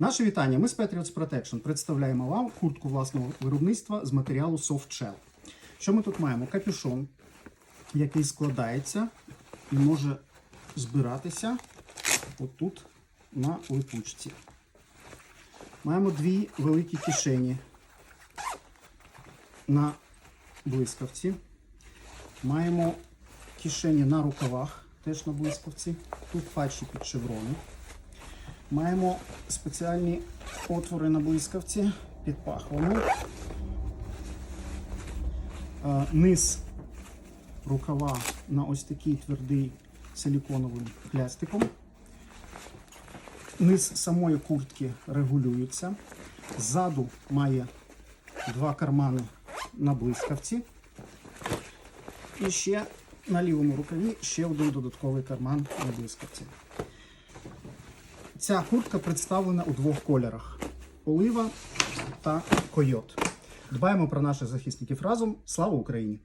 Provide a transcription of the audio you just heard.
Наше вітання. Ми з Patriots Protection представляємо вам куртку власного виробництва з матеріалу Soft Shell. Що ми тут маємо? Капюшон, який складається і може збиратися отут на липучці. Маємо дві великі кишені на блискавці. Маємо кишені на рукавах, теж на блискавці. Тут патчі під шеврони. Маємо спеціальні отвори на блискавці під пахвами. Е, Низ рукава на ось такий твердий силіконовим плястиком. Низ самої куртки регулюється. Ззаду має два кармани на блискавці. І ще на лівому рукаві ще один додатковий карман на блискавці. Ця куртка представлена у двох кольорах: олива та койот. Дбаємо про наших захисників разом. Слава Україні!